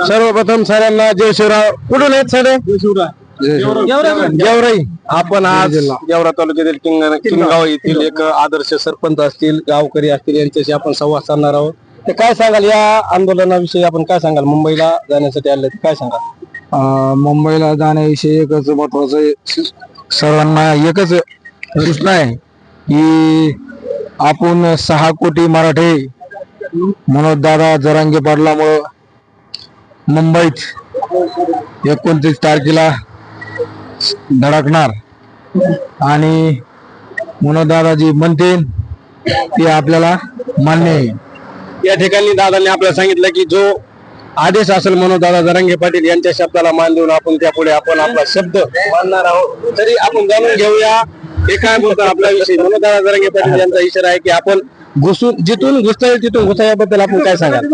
सर्वप्रथम सरांना जय शिवराव कुठून आहेत सर गेवराई आपण आज गेवरा तालुक्यातील किंग किनगाव येथील एक आदर्श सरपंच असतील गावकरी असतील यांच्याशी आपण संवाद साधणार आहोत. ते काय सांगाल या आंदोलनाविषयी? आपण काय सांगाल? मुंबईला जाण्यासाठी आले काय सांगाल? मुंबईला जाण्याविषयी एकच महत्वाचं सर्वांना एकच सूचना आहे की आपण सहा कोटी मराठी मनोज दादा जरांगे पाटलामुळं मुंबईत एकोणतीस तारखेला धडकणार. आणि म्हणून दादा जी म्हणतील ते आपल्याला मान्य आहे. या ठिकाणी दादांनी आपल्याला सांगितलं की जो आदेश असेल म्हणून दादा जरंगे पाटील यांच्या शब्दाला मान देऊन आपण त्यापुढे आपण आपला शब्द मानणार आहोत. तरी आपण जाणून घेऊया हे काय बोलतात आपल्याविषयी? म्हणून दादा जरंगे पाटील यांचा इशारा आहे की आपण घुसून जिथून घुसता येईल तिथून घुसा याबद्दल आपण काय सांगाल?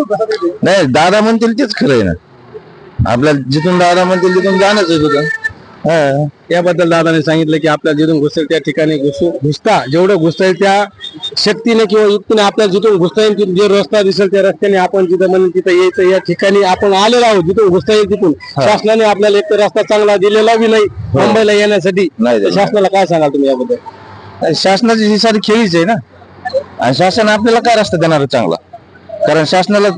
नाही दादा म्हणतील तेच खरं आहे ना. आपल्याला जिथून दादा म्हणतील तिथून जाणंच आहे तुझं हा. याबद्दल दादाने सांगितलं की आपल्याला जिथून घुसेल त्या ठिकाणी घुसू घुसता. जेवढं घुसता येईल त्या शक्तीने किंवा युक्तीने आपल्याला जिथून घुसता येईल तिथून जे रस्ता दिसेल त्या रस्त्याने आपण जिथं म्हणून तिथं यायचं या ठिकाणी आपण आलेलो आहोत जिथून घुसता येईल तिथून. शासनाने आपल्याला एक तर रस्ता चांगला दिलेला बी नाही मुंबईला येण्यासाठी. नाही. शासनाला काय सांगाल तुम्ही याबद्दल? शासनाची ही सारी खेळीच आहे ना. आणि शासन आपल्याला काय रस्ता देणार आहे चांगला? कारण शासनाला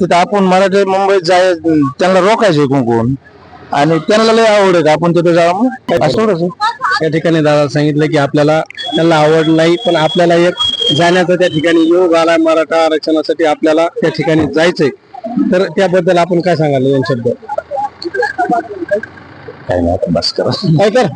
तिथं आपण मराठी मुंबईत जाय त्यांना रोखायचे कोण कोण आणि त्यांना लय आवड आहे आपण तिथे जावं असं थोडंच आहे. या ठिकाणी दादा सांगितलं की आपल्याला त्यांना आवड नाही पण आपल्याला एक जाण्याचा त्या ठिकाणी योग आला मराठा आरक्षणासाठी आपल्याला त्या ठिकाणी जायचंय. तर त्याबद्दल आपण काय सांगाल दोन शब्द काय नाही बस करा. काय तर